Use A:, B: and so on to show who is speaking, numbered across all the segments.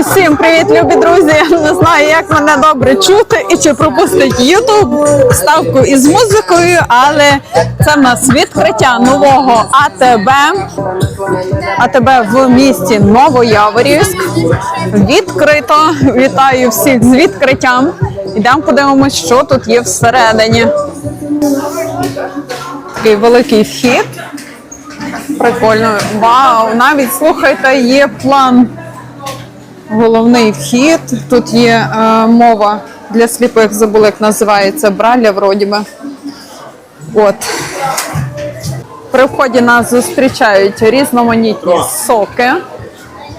A: Усім привіт, любі друзі! Не знаю, як мене добре чути і чи пропустить Ютуб ставку із музикою, але це в нас відкриття нового АТБ. АТБ в місті Новояворівськ. Відкрито. Вітаю всіх з відкриттям. Йдемо подивимось, що тут є всередині. Такий великий вхід. Прикольно. Вау! Навіть слухайте, є план. Головний вхід. Тут є е, мова для сліпих, забула, як називається Браля, вроді би. От. При вході нас зустрічають різноманітні соки.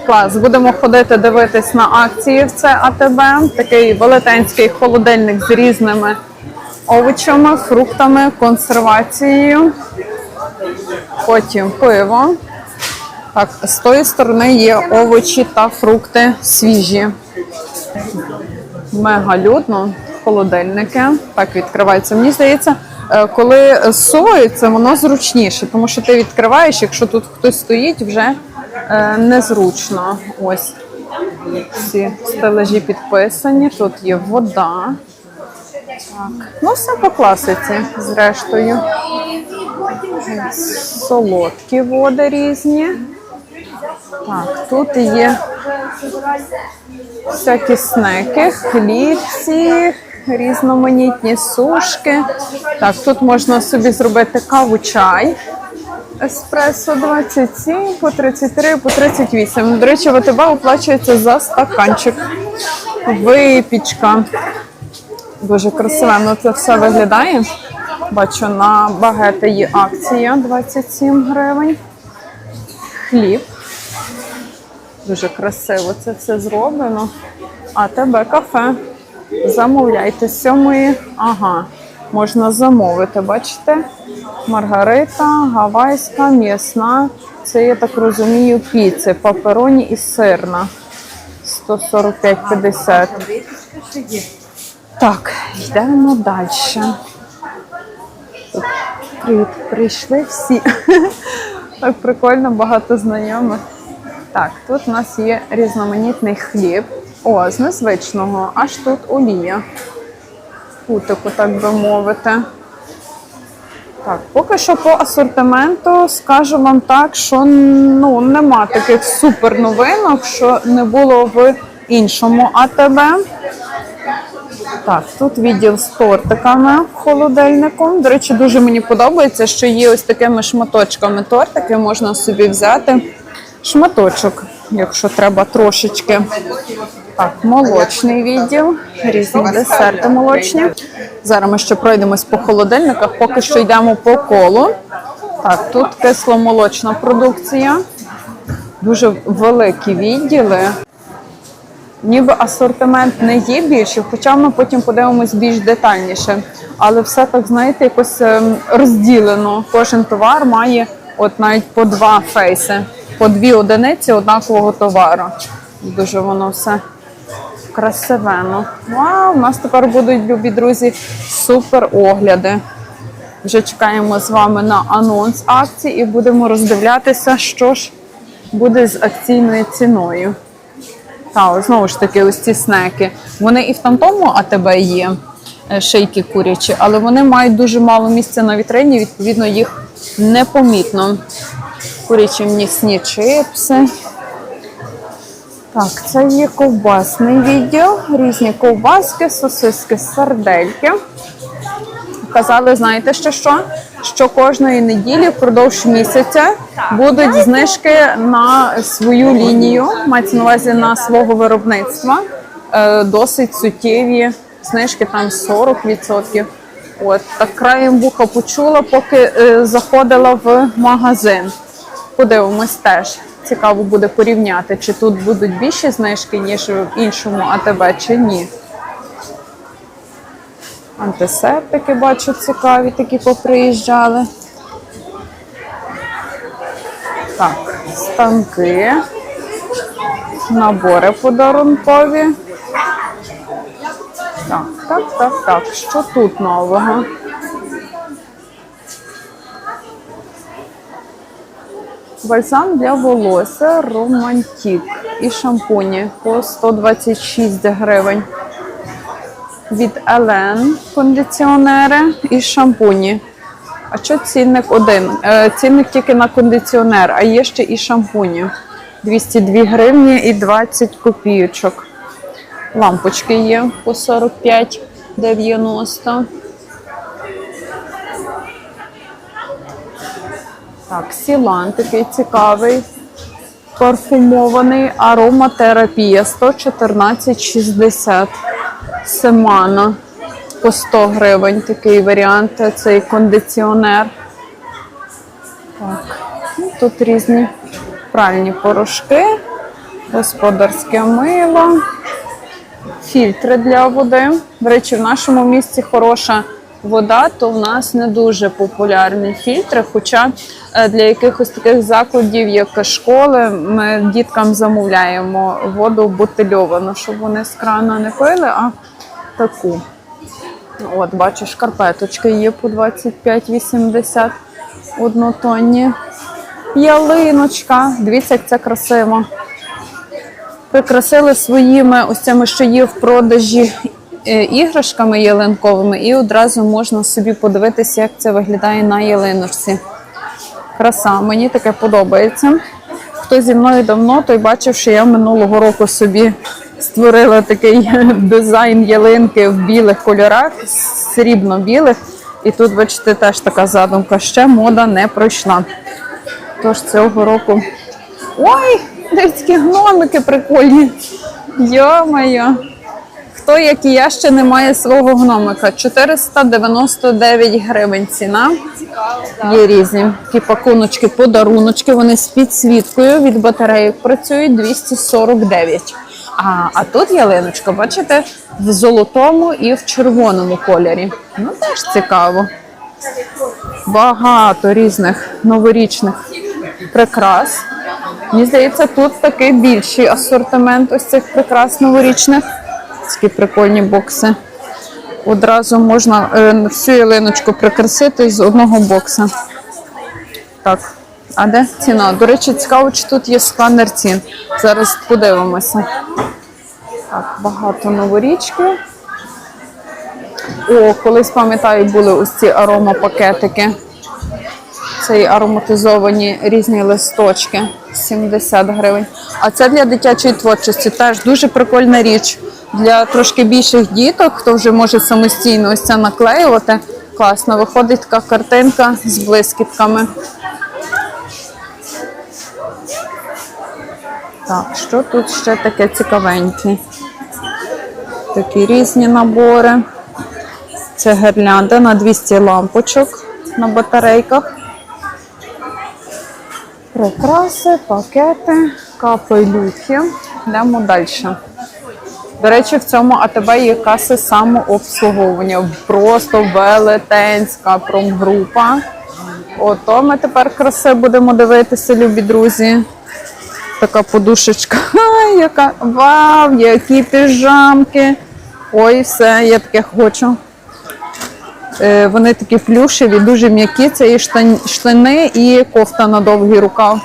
A: Клас, будемо ходити дивитись на акції в це АТБ. Такий велетенський холодильник з різними овочами, фруктами, консервацією. Потім пиво. Так, з тої сторони є овочі та фрукти свіжі. Мега людно, холодильники. Так відкривається. Мені здається, е, коли зсовується, воно зручніше, тому що ти відкриваєш, якщо тут хтось стоїть, вже е, незручно. Ось всі стележі підписані. Тут є вода. Так. Ну, все по класиці, зрештою. Солодкі води різні. Так, тут є всякі снеки, хлібці, різноманітні сушки. Так, тут можна собі зробити каву чай. Еспресо 27, по 33, по 38. До речі, ВТБ оплачується за стаканчик. Випічка. Дуже красивенно це все виглядає. Бачу, на багети є акція 27 гривень. Хліб. Дуже красиво це все зроблено. А тебе кафе. Замовляйте сьомої. Ага, можна замовити, бачите? Маргарита, гавайська, м'ясна. Це, я так розумію, піци, папероні і сирна. 145,50. Так, йдемо далі. Тут прийшли всі. Так прикольно, багато знайомих. Так, тут у нас є різноманітний хліб. О, з незвичного, аж тут олія. Кутику, так би мовити. Так, поки що по асортименту скажу вам так, що ну, нема таких супер новинок, що не було в іншому АТБ. Так, тут відділ з тортиками холодильником. До речі, дуже мені подобається, що є ось такими шматочками тортики, можна собі взяти шматочок, якщо треба трошечки. Так, молочний відділ, різні десерти молочні. Зараз ми ще пройдемось по холодильниках, поки що йдемо по колу. Так, тут кисломолочна продукція. Дуже великі відділи. Ніби асортимент не є більше, хоча ми потім подивимось більш детальніше. Але все так, знаєте, якось ем, розділено. Кожен товар має от навіть по два фейси, по дві одиниці однакового товару. Дуже воно все красивено. Вау, у нас тепер будуть, любі друзі, супер огляди. Вже чекаємо з вами на анонс акції і будемо роздивлятися, що ж буде з акційною ціною. Та, знову ж таки, ось ці снеки. Вони і в тамтому АТБ є е, шийки курячі, але вони мають дуже мало місця на вітрині, відповідно, їх непомітно. Курячі м'ясні чипси. Так, це є ковбасний відділ, різні ковбаски, сосиски, сардельки. Казали, знаєте, що що? Що кожної неділі впродовж місяця будуть знижки на свою лінію, мається на увазі на свого виробництва. Е, Досить суттєві знижки, там 40%. От так краєм вуха почула, поки е, заходила в магазин. Подивимось теж. Цікаво буде порівняти, чи тут будуть більші знижки, ніж в іншому АТБ, чи ні. Антисептики бачу цікаві, такі поприїжджали. Так, станки, набори подарункові. Так, так, так, так. Що тут нового? Бальзам для волосся Романтік. і шампуні по 126 гривень. Від Елен кондиціонери і шампуні. А що цінник один? Е, цінник тільки на кондиціонер, а є ще і шампуні. 202 гривні і 20 копійочок. Лампочки є по 45,90. Так, Сілан такий цікавий. Парфумований ароматерапія 114,60. Семана по 100 гривень. Такий варіант. Цей кондиціонер. Так. Ну, Тут різні пральні порошки, господарське мило, фільтри для води. До речі, в нашому місті хороша вода, то в нас не дуже популярні фільтри. Хоча е, для якихось таких закладів, як школи, ми діткам замовляємо воду бутильовану, щоб вони з крана не пили, а таку. От, бачу, шкарпеточки є по 25,80 однотонні. Ялиночка. Дивіться, як це красиво. Прикрасили своїми ось цими, що є в продажі іграшками ялинковими, і одразу можна собі подивитися, як це виглядає на ялиночці. Краса, мені таке подобається. Хто зі мною давно, той бачив, що я минулого року собі створила такий дизайн ялинки в білих кольорах, срібно-білих. І тут, бачите, теж така задумка. Ще мода не пройшла. Тож цього року. Ой, дивіться, гномики прикольні. Йо-моє. Хто, як і я, ще не має свого гномика? 499 гривень ціна. Є різні такі пакуночки, подаруночки. Вони з підсвіткою від батарейок працюють 249. А, а тут ялиночка, бачите, в золотому і в червоному кольорі. Ну, теж цікаво. Багато різних новорічних прикрас. Мені здається, тут такий більший асортимент ось цих прикрас новорічних. Такі прикольні бокси. Одразу можна е, всю ялиночку прикрасити з одного бокса. Так, а де ціна? До речі, цікаво, чи тут є сканер цін. Зараз подивимося. Так, багато новорічки. О, колись пам'ятаю, були ось ці аромапакетики. Це і ароматизовані різні листочки 70 гривень. А це для дитячої творчості теж дуже прикольна річ. Для трошки більших діток, хто вже може самостійно ось це наклеювати. Класно, виходить така картинка з блискітками. Так, що тут ще таке цікавеньке? Такі різні набори. Це гірлянда на 200 лампочок на батарейках. Прикраси, пакети, капелюхи. Йдемо далі. До речі, в цьому АТБ є каси самообслуговування. Просто велетенська промгрупа. Ото ми тепер краси будемо дивитися, любі друзі. Така подушечка. Ай, яка вау, які піжамки. Ой, все, я таке хочу. Е, Вони такі плюшеві, дуже м'які. Це і штани, і кофта на довгий рукав.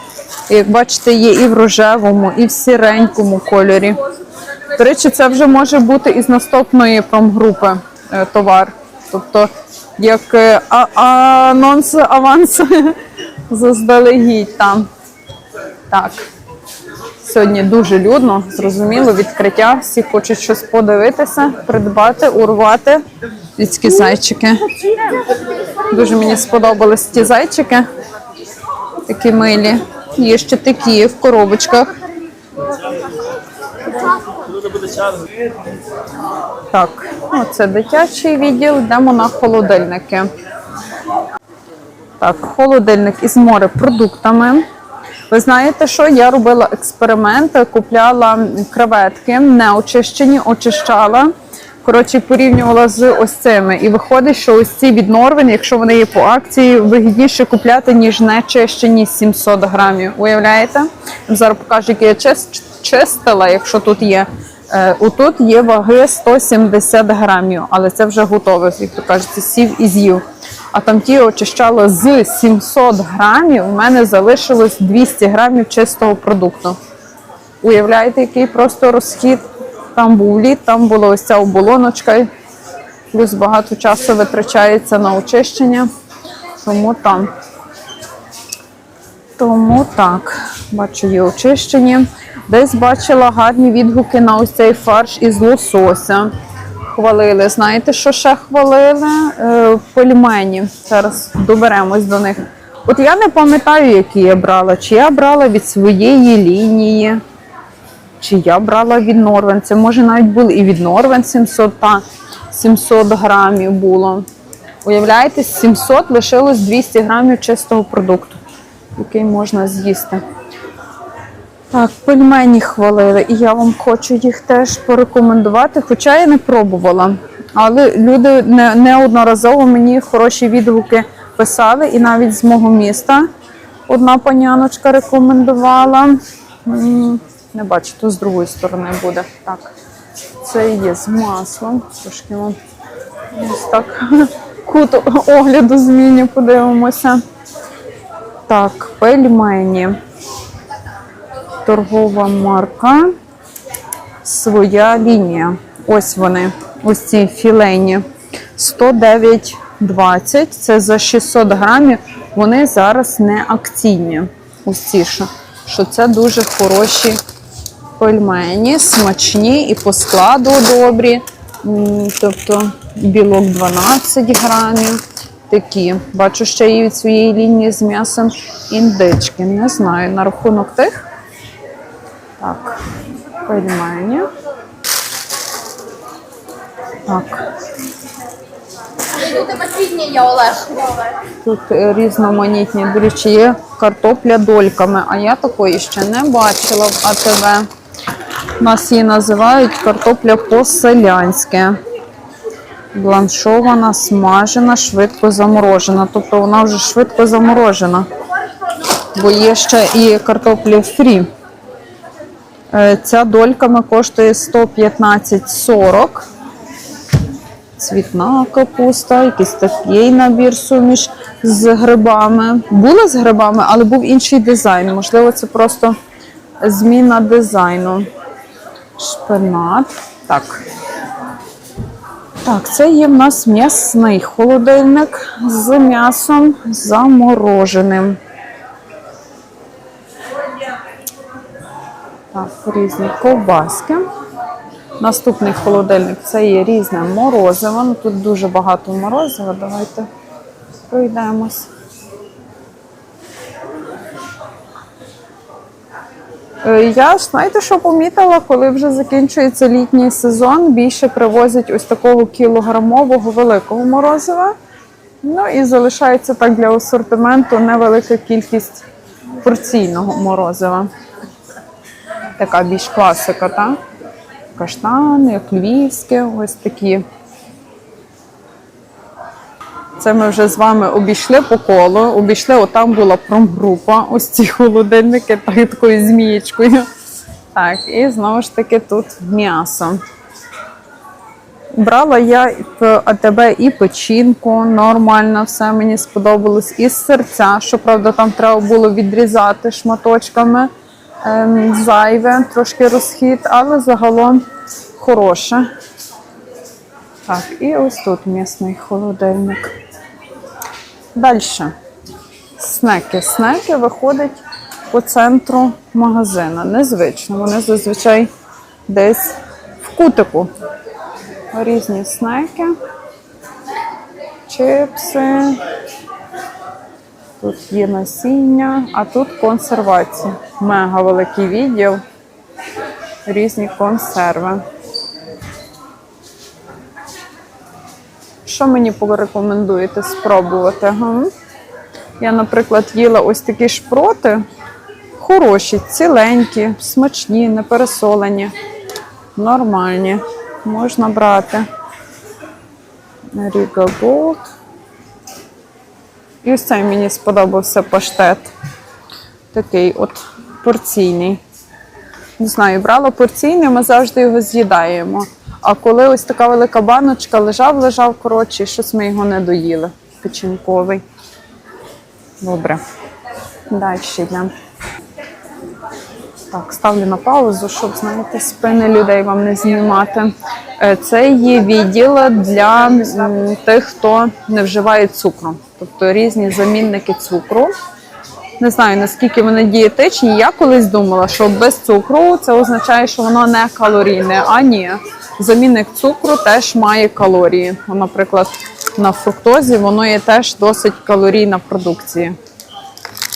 A: І, Як бачите, є і в рожевому, і в сіренькому кольорі. До речі, це вже може бути із наступної промгрупи е, товар. Тобто, як е, анонс, аванс заздалегідь там. Так. Сьогодні дуже людно, зрозуміло, відкриття. Всі хочуть щось подивитися, придбати, урвати. Людські зайчики. Дуже мені сподобались ті зайчики. Такі милі. Є ще такі в коробочках. Так, оце дитячий відділ. Йдемо на холодильники. Так, холодильник із морепродуктами. Ви знаєте, що я робила експеримент, купляла креветки, не очищені, очищала. Коротше, порівнювала з ось цими. І виходить, що ось ці від Норвен, якщо вони є по акції, вигідніше купляти, ніж не чищені 700 грамів. Уявляєте? Зараз покажу, які я чис- чистила, якщо тут є. Е, Отут є ваги 170 грамів, але це вже готове, як то кажеться, сів і з'їв. А там ті очищала з 700 грамів, у мене залишилось 200 грамів чистого продукту. Уявляєте, який просто розхід? Там був лід, там була ось ця оболоночка, плюс багато часу витрачається на очищення. Тому там. Тому так, бачу, є очищені. Десь бачила гарні відгуки на ось цей фарш із лосося. Хвалили. Знаєте, що ще хвалили? Е, пельмені. Зараз доберемось до них. От я не пам'ятаю, які я брала. Чи я брала від своєї лінії, чи я брала від Норвен. Це може навіть було і від Норвен 700, та 700 грамів було. Уявляєте, з 700 лишилось 200 грамів чистого продукту, який можна з'їсти. Так, пельмені хвалили, і я вам хочу їх теж порекомендувати, хоча я не пробувала. Але люди не, неодноразово мені хороші відгуки писали, і навіть з мого міста одна паняночка рекомендувала. Не бачу, то з другої сторони буде. Так, це є з маслом. Трошки вам ось так кут огляду зміню, подивимося. Так, пельмені торгова марка. Своя лінія. Ось вони, ось ці філейні. 109,20. Це за 600 грамів. Вони зараз не акційні. Ось ці, що, що це дуже хороші пельмені, смачні і по складу добрі. Тобто білок 12 грамів. Такі. Бачу ще і від своєї лінії з м'ясом індички. Не знаю на рахунок тих. Так, пельмені. Так, тут е, різноманітні. До речі, є картопля дольками, а я такої ще не бачила в АТВ. У нас її називають картопля по-селянськи. Бланшована, смажена, швидко заморожена. Тобто вона вже швидко заморожена. Бо є ще і картопля фрі. Е, Ця дольками коштує 115,40. Цвітна капуста, якийсь такий набір суміш з грибами. Була з грибами, але був інший дизайн. Можливо, це просто зміна дизайну. Шпинат. Так. Так, це є в нас м'ясний холодильник з м'ясом замороженим. Так, різні ковбаски. Наступний холодильник це є різне морозиво. Ну, Тут дуже багато морозива. Давайте пройдемось. Е, Я знаєте, що помітила, коли вже закінчується літній сезон, більше привозять ось такого кілограмового великого морозива. Ну і залишається так для асортименту невелика кількість порційного морозива. Така більш класика, так? Каштани, як львівське, ось такі. Це ми вже з вами обійшли по колу, обійшли, отам була промгрупа, ось ці холодильники, так, такою змієчкою. Так, і знову ж таки тут м'ясо. Брала я в АТБ і печінку, нормально все мені сподобалось. І серця, щоправда, там треба було відрізати шматочками зайве, трошки розхід, але загалом хороше. Так, і ось тут м'ясний холодильник. Далі. Снеки. Снеки виходять по центру магазина. Незвично. Вони зазвичай десь в кутику. Різні снеки, чипси. Тут є насіння, а тут консервація. Мега великий відділ. Різні консерви. Що мені порекомендуєте спробувати? Га? Я, наприклад, їла ось такі шпроти. Хороші, ціленькі, смачні, не пересолені, нормальні. Можна брати. Ріга Голд. І ось цей мені сподобався паштет. Такий от порційний. Не знаю, брала порційний, ми завжди його з'їдаємо. А коли ось така велика баночка лежав, лежав, коротше, щось ми його не доїли. Печінковий. Добре. Далі йдемо. Так, ставлю на паузу, щоб знаєте, спини людей вам не знімати. Е, Це є відділ для тих, хто не вживає цукру, тобто різні замінники цукру. Не знаю наскільки вони дієтичні. Я колись думала, що без цукру це означає, що воно не калорійне. А ні, замінник цукру теж має калорії. Ну, Наприклад, на фруктозі воно є теж досить калорійна продукція.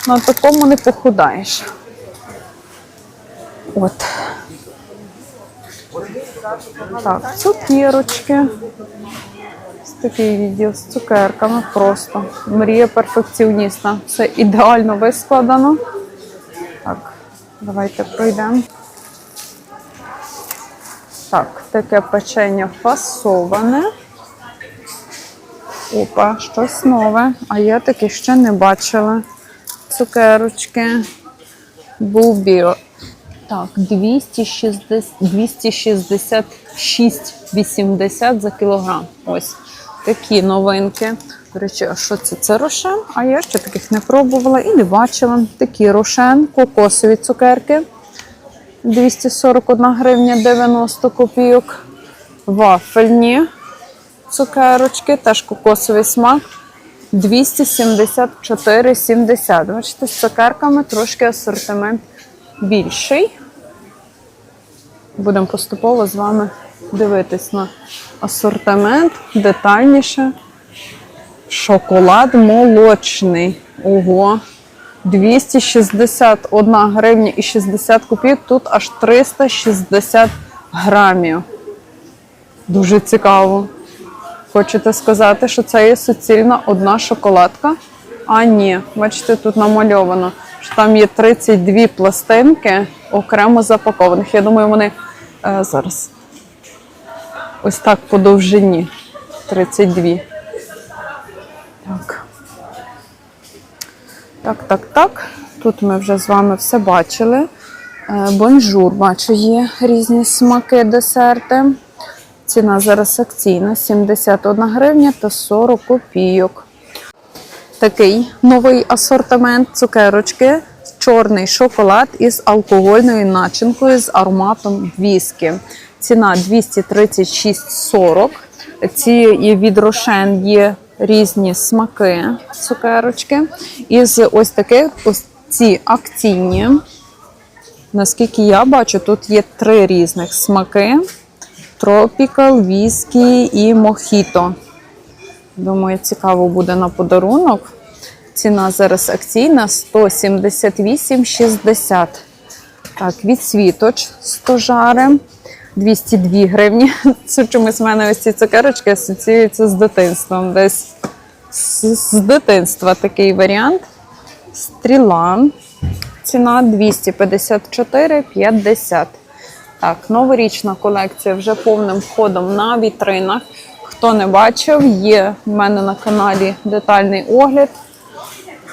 A: На такому не похудаєш. От. Так, цукірочки. Ось такий відділ з цукерками просто. Мрія перфекціоніста. Все ідеально вискладано. Так, давайте пройдемо. Так, таке печення фасоване. Опа, щось нове. А я таке ще не бачила. Цукерочки. Бубіо. Так, 260, 266,80 за кілограм. Ось такі новинки. До речі, а що це? Це рошен? А я ще таких не пробувала і не бачила. Такі рошен, кокосові цукерки. 241 гривня 90 копійок. Вафельні цукерочки, теж кокосовий смак. 274,70. Бачите, з цукерками трошки асортимент більший. Будемо поступово з вами дивитись на асортимент детальніше. Шоколад молочний. Ого. 261 гривня і 60 копійок. Тут аж 360 грамів. Дуже цікаво. Хочете сказати, що це є суцільна одна шоколадка? А ні, бачите, тут намальовано, що там є 32 пластинки окремо запакованих. Я думаю, вони е, зараз ось так по довжині. 32. Так. Так, так, так. Тут ми вже з вами все бачили. Е, Бонжур, бачу, є різні смаки, десерти. Ціна зараз акційна 71 гривня та 40 копійок. Такий новий асортимент цукерочки. Чорний шоколад із алкогольною начинкою з ароматом віскі. Ціна 236,40. Ці від Рошен є різні смаки цукерочки. Із ось таких ось ці акційні. Наскільки я бачу, тут є три різних смаки: Тропікал, віскі і мохіто. Думаю, цікаво буде на подарунок. Ціна зараз акційна 178,60. Так, від світоч 100 жари 202 гривні. Це чомусь в мене ось ці цукерочки асоціюються з дитинством. Десь з, дитинства такий варіант. Стріла. Ціна 254,50. Так, новорічна колекція вже повним ходом на вітринах. Хто не бачив, є в мене на каналі детальний огляд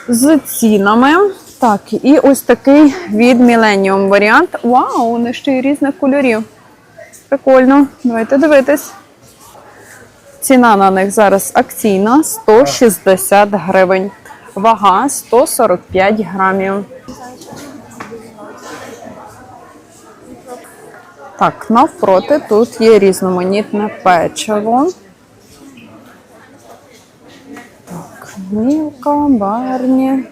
A: з цінами. Так, і ось такий від Millennium варіант. Вау, вони ще й різних кольорів. Прикольно. Давайте дивитись. Ціна на них зараз акційна 160 гривень. Вага 145 грамів. Так, навпроти тут є різноманітне печиво. Так, мілка, барні.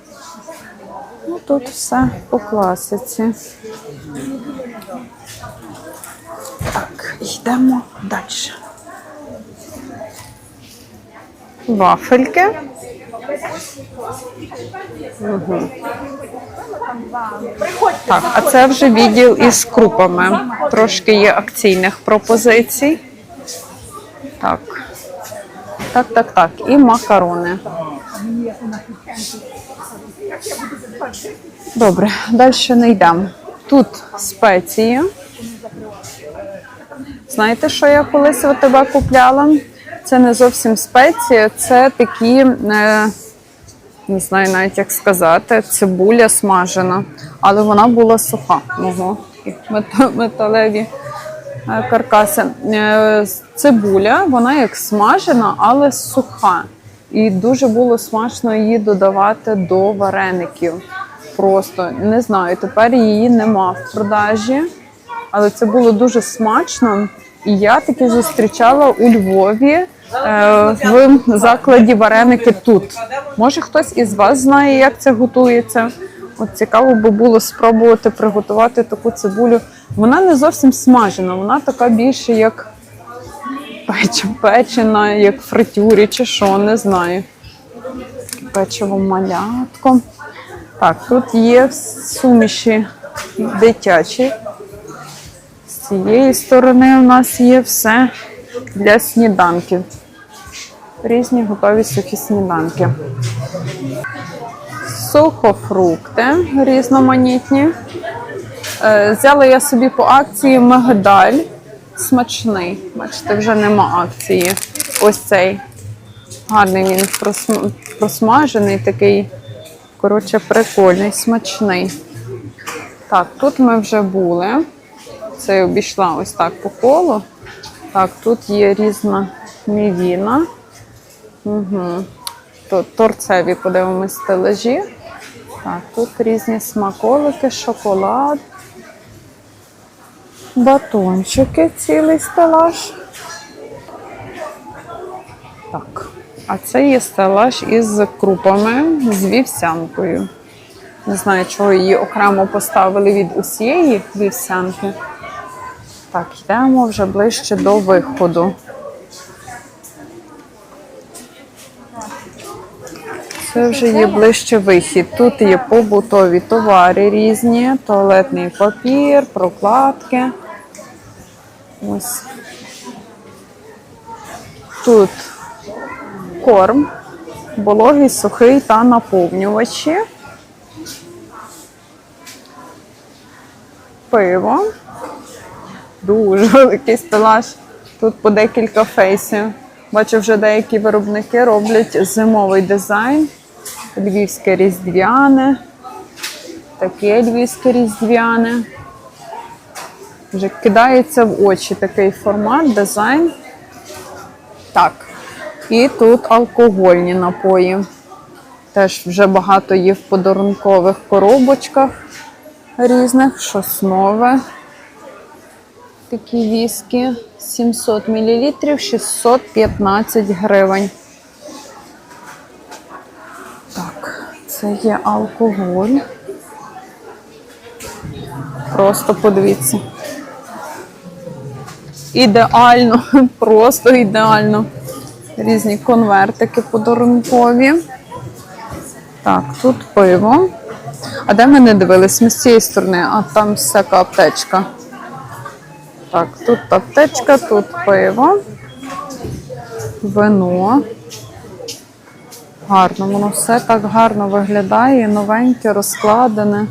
A: Ну, тут все по класиці. Так, йдемо далі. Вафельки. Угу. Так, а це вже відділ із крупами. Трошки є акційних пропозицій. Так. Так, так, так. І макарони. Добре, далі не йдемо. Тут спеції. Знаєте, що я колись у тебе купляла? Це не зовсім спеції, це такі, е, не знаю навіть як сказати, цибуля смажена, але вона була суха. Ого, металеві е, каркаси. Е, Цибуля, вона як смажена, але суха. І дуже було смачно її додавати до вареників. просто не знаю. Тепер її нема в продажі, але це було дуже смачно. І я таки зустрічала у Львові е, в закладі вареники тут. Може, хтось із вас знає, як це готується. От цікаво би було спробувати приготувати таку цибулю. Вона не зовсім смажена, вона така більше як печ, печена, як фритюрі чи що, не знаю. Печиво малятко. Так, тут є суміші дитячі. З цієї сторони у нас є все для сніданків. Різні готові сухі сніданки. Сухофрукти різноманітні. Е, Взяла я собі по акції мигдаль. Смачний. Бачите, вже нема акції. Ось цей. Гарний він просмажений, такий, коротше, прикольний, смачний. Так, тут ми вже були. Це я обійшла ось так по колу. Так, тут є різна мівіна. Угу. Торцеві подивимось стелажі. Так, тут різні смаколики, шоколад, батончики, цілий стелаж. Так, а це є стелаж із крупами, з вівсянкою. Не знаю, чого її окремо поставили від усієї вівсянки. Так, йдемо вже ближче до виходу. Це вже є ближче вихід. Тут є побутові товари різні, туалетний папір, прокладки. Ось. Тут корм, вологий, сухий та наповнювачі. Пиво. Дуже великий стелаж. Тут по декілька фейсів. Бачу, вже деякі виробники роблять зимовий дизайн. Львівське різдвяне. Таке львівське різдвяне. Вже кидається в очі такий формат, дизайн. Так. І тут алкогольні напої. Теж вже багато є в подарункових коробочках різних, щось нове. Такі віскі 700 мл, 615 гривень. Так, це є алкоголь. Просто подивіться. Ідеально, просто ідеально. Різні конвертики подарункові. Так, тут пиво. А де ми не дивились? Ми з цієї сторони, а там всяка аптечка. Так, тут аптечка, тут пиво, вино. Гарно, воно все так гарно виглядає, новеньке, розкладене.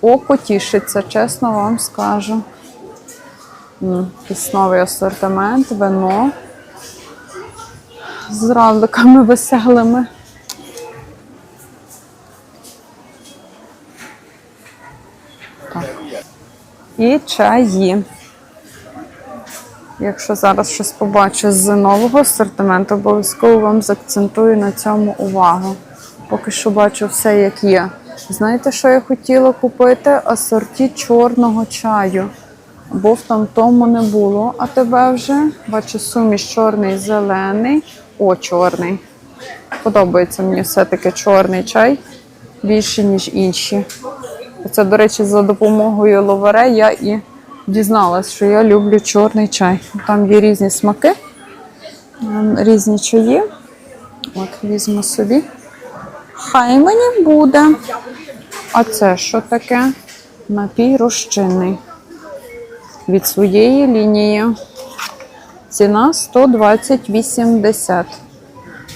A: Око тішиться, чесно вам скажу. М, новий асортимент, вино з равликами веселими. І чаї. Якщо зараз щось побачу з нового асортименту, обов'язково вам заакцентую на цьому увагу. Поки що бачу все, як є. Знаєте, що я хотіла купити? Асорті чорного чаю. Бо в там тому не було. А тебе вже бачу суміш чорний, зелений. О, чорний. Подобається мені все-таки чорний чай більше, ніж інші. Це, до речі, за допомогою ловере я і дізналась, що я люблю чорний чай. Там є різні смаки, ем, різні чаї. От візьму собі. Хай мені буде. А це що таке? Напій розчинний. Від своєї лінії. Ціна 120,80.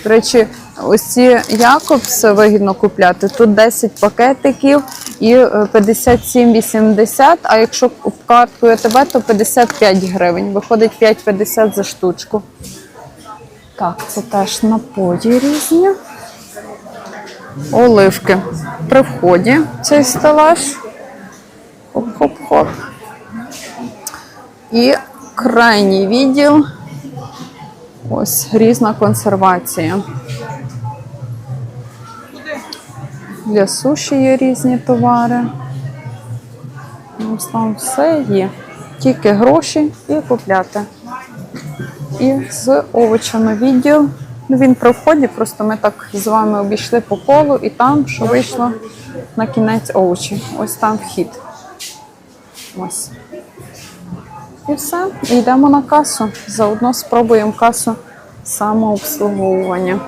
A: До речі, ось ці Якобс вигідно купляти. Тут 10 пакетиків і е, 57,80, а якщо карткою АТБ, то 55 гривень. Виходить 5,50 за штучку. Так, це теж напої різні. Оливки. При вході цей стелаж. І крайній відділ. Ось різна консервація. Для суші є різні товари. Ну, там все є. Тільки гроші і купляти. І з овочами відділ. Ну, він при вході, просто ми так з вами обійшли по колу і там, що вийшло на кінець овочі. Ось там вхід. Ось. І все. Йдемо на касу. Заодно спробуємо касу самообслуговування.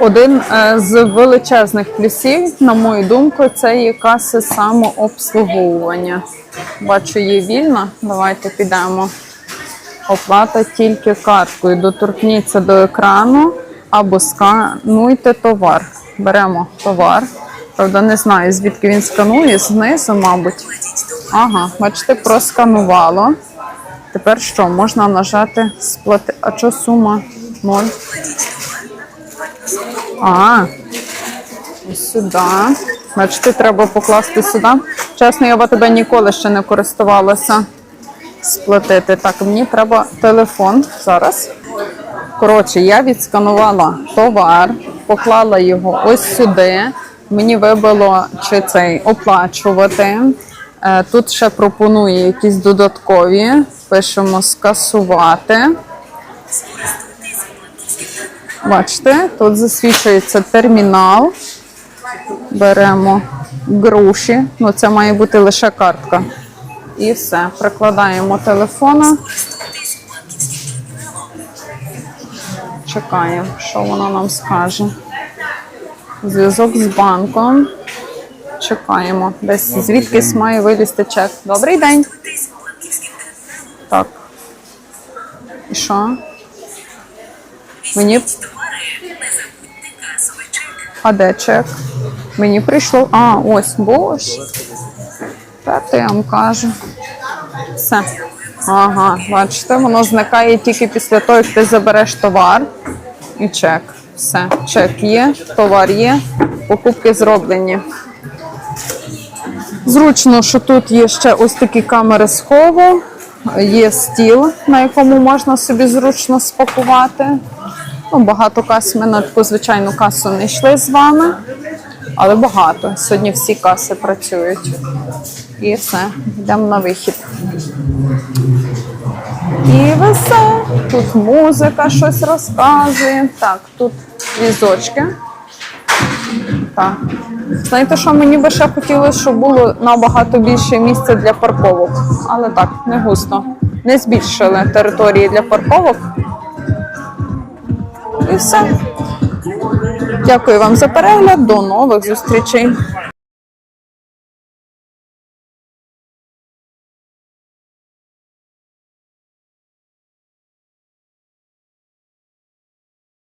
A: Один е, з величезних плюсів, на мою думку, це є каси самообслуговування. Бачу, є вільна. Давайте підемо. Оплата тільки карткою. Доторкніться до екрану або скануйте товар. Беремо товар. Правда, не знаю, звідки він сканує, знизу, мабуть. Ага, бачите, просканувало. Тепер що? Можна нажати сплати. А що сума? Ноль. А, ось сюди. Бачите, треба покласти сюди. Чесно, я б тебе ніколи ще не користувалася сплатити. Так, мені треба телефон зараз. Коротше, я відсканувала товар, поклала його ось сюди. Мені вибило чи цей оплачувати. Е, Тут ще пропонує якісь додаткові. Пишемо скасувати. Бачите, тут засвічується термінал. Беремо гроші. Ну, це має бути лише картка. І все. Прикладаємо телефона. Чекаємо, що вона нам скаже. Зв'язок з банком. Чекаємо. Десь звідкись має вилізти чек. Добрий день. Так. І що? Мені. А де чек? Мені прийшло. А, ось, боже. Та я вам кажу. Все. Ага, бачите, воно зникає тільки після того, як ти забереш товар і чек. Все. Чек є, товар є, покупки зроблені. Зручно, що тут є ще ось такі камери схову, є стіл, на якому можна собі зручно спакувати. Ну, багато кас ми на таку звичайну касу не йшли з вами, але багато. Сьогодні всі каси працюють. І все, йдемо на вихід. І все. Тут музика щось розказує. Так, тут візочки. Так. Знаєте, що мені би ще хотілося, щоб було набагато більше місця для парковок. Але так, не густо. Не збільшили території для парковок. І все. Дякую вам за перегляд. До нових зустрічей.